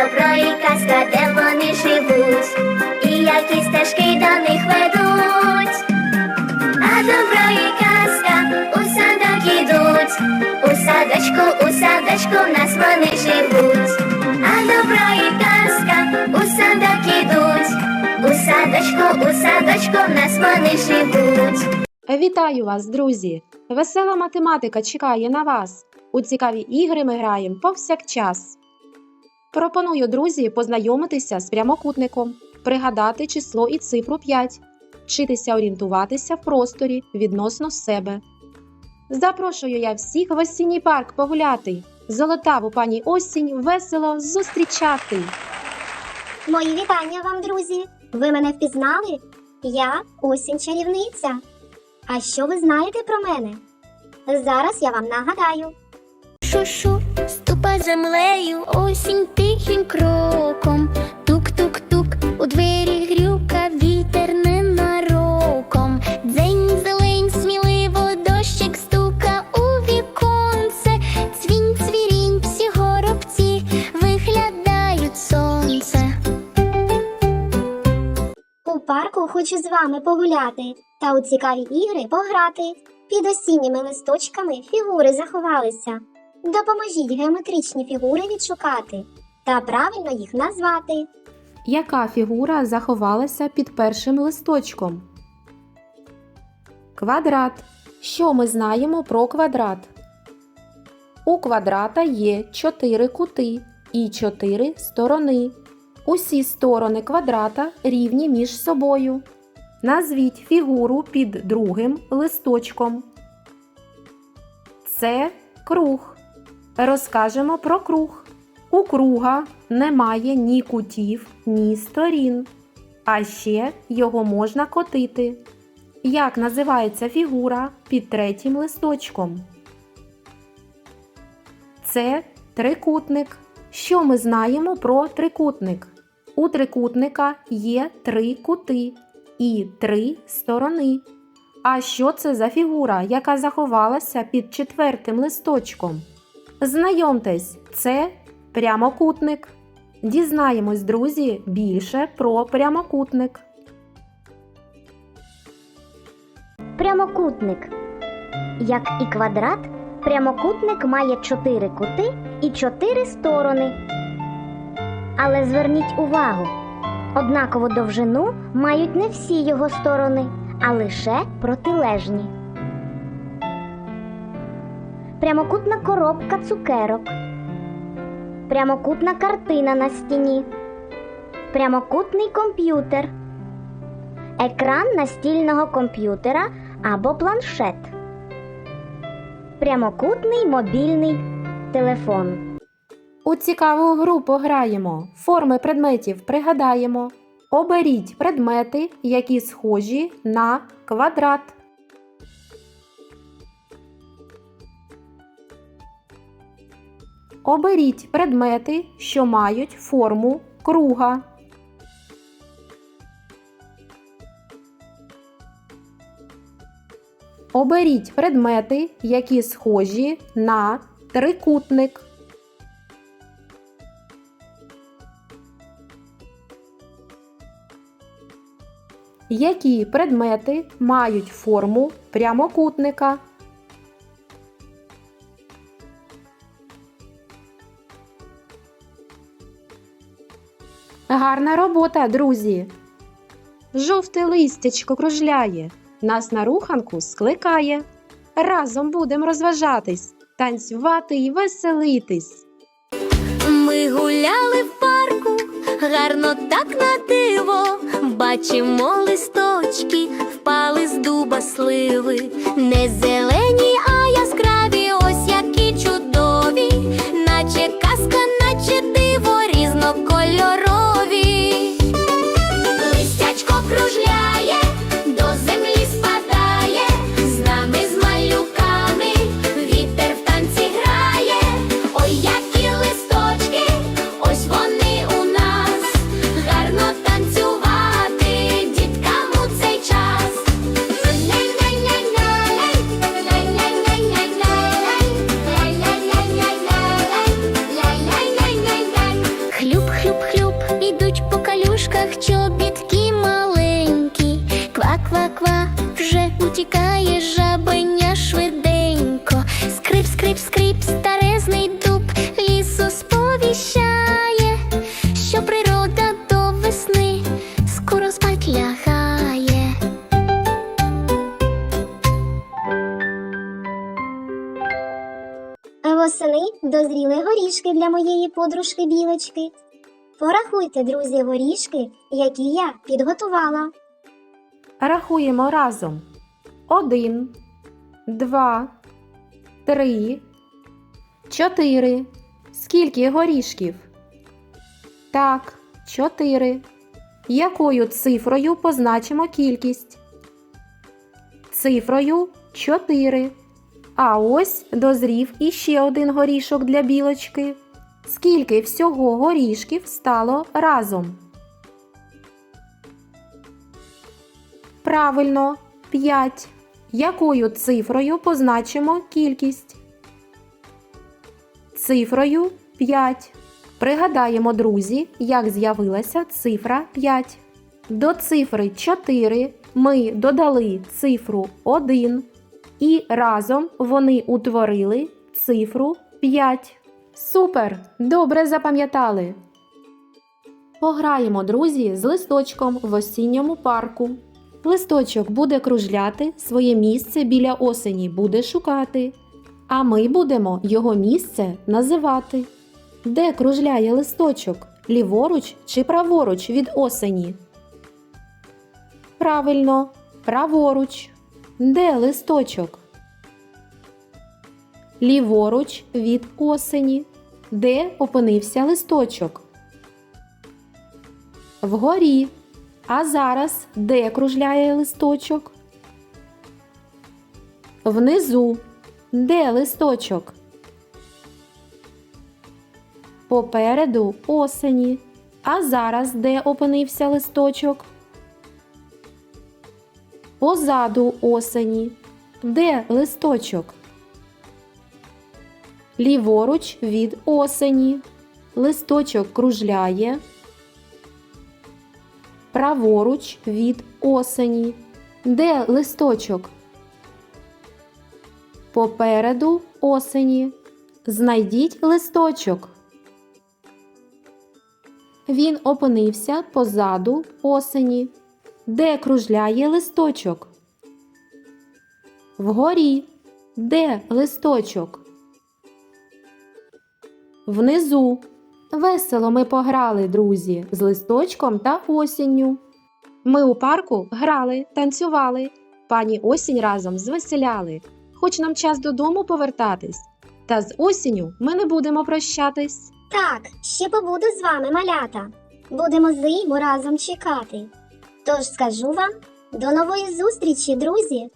добро і казка, де вони живуть, і які стежки до них ведуть, а добра і казка у садок ідуть, у садочку, у садочку в нас вони живуть, а добра і казка у садок ідуть, у садочку, у садочку в нас вони живуть. Вітаю вас, друзі! Весела математика чекає на вас. У цікаві ігри ми граємо повсякчас. Пропоную, друзі, познайомитися з прямокутником, пригадати число і цифру 5, вчитися орієнтуватися в просторі відносно себе. Запрошую я всіх в осінній парк погуляти. Золотаву пані осінь весело зустрічати. Мої вітання вам, друзі! Ви мене впізнали? Я осінь чарівниця. А що ви знаєте про мене? Зараз я вам нагадаю. Шу-шу, Тупа землею, осінь тихим кроком, тук-тук-тук, у двері грюка вітер ненароком. День зелень, сміливо дощик стука у віконце, цвінь, цвірінь, всі горобці виглядають сонце. У парку хочу з вами погуляти та у цікаві ігри пограти. Під осінніми листочками фігури заховалися. Допоможіть геометричні фігури відшукати та правильно їх назвати. Яка фігура заховалася під першим листочком? Квадрат. Що ми знаємо про квадрат? У квадрата є 4 кути і 4 сторони. Усі сторони квадрата рівні між собою. Назвіть фігуру під другим листочком. Це круг. Розкажемо про круг. У круга немає ні кутів, ні сторін. А ще його можна котити. Як називається фігура під третім листочком? Це трикутник. Що ми знаємо про трикутник? У трикутника є три кути і три сторони. А що це за фігура, яка заховалася під четвертим листочком? Знайомтесь, це прямокутник. Дізнаємось, друзі, більше про прямокутник. Прямокутник. Як і квадрат, прямокутник має чотири кути і чотири сторони. Але зверніть увагу: однакову довжину мають не всі його сторони, а лише протилежні прямокутна коробка цукерок, прямокутна картина на стіні, прямокутний комп'ютер, екран настільного комп'ютера або планшет, прямокутний мобільний телефон. У цікаву гру пограємо. Форми предметів пригадаємо. Оберіть предмети, які схожі на квадрат. Оберіть предмети, що мають форму круга. Оберіть предмети, які схожі на трикутник. Які предмети мають форму прямокутника? Гарна робота, друзі! Жовте листячко кружляє, нас на руханку скликає. Разом будемо розважатись, танцювати і веселитись. Ми гуляли в парку, гарно так на диво. Бачимо листочки, впали з дуба сливи, не зелені. а горішки для моєї подружки білочки. Порахуйте, друзі, горішки, які я підготувала. Рахуємо разом. Один, два, три, чотири. Скільки горішків? Так, чотири. Якою цифрою позначимо кількість? Цифрою 4. А ось дозрів іще один горішок для білочки. Скільки всього горішків стало разом? Правильно, 5. Якою цифрою позначимо кількість? Цифрою 5. Пригадаємо, друзі, як з'явилася цифра 5. До цифри 4 ми додали цифру 1 і разом вони утворили цифру 5. Супер! Добре запам'ятали. Пограємо, друзі, з листочком в осінньому парку. Листочок буде кружляти, своє місце біля осені буде шукати, а ми будемо його місце називати. Де кружляє листочок? Ліворуч чи праворуч від осені? Правильно, праворуч. Де листочок? Ліворуч від осені. Де опинився листочок? Вгорі. А зараз де кружляє листочок? Внизу. Де листочок? Попереду осені. А зараз де опинився листочок? Позаду осені. Де листочок? Ліворуч від осені. Листочок кружляє праворуч від осені. Де листочок? Попереду осені. Знайдіть листочок. Він опинився позаду осені. Де кружляє листочок? Вгорі. Де листочок? Внизу. Весело ми пограли, друзі, з листочком та осінню. Ми у парку грали, танцювали, пані осінь разом звеселяли. Хоч нам час додому повертатись, та з осінню ми не будемо прощатись. Так, ще побуду з вами, малята. Будемо зиму разом чекати. Тож скажу вам до нової зустрічі, друзі!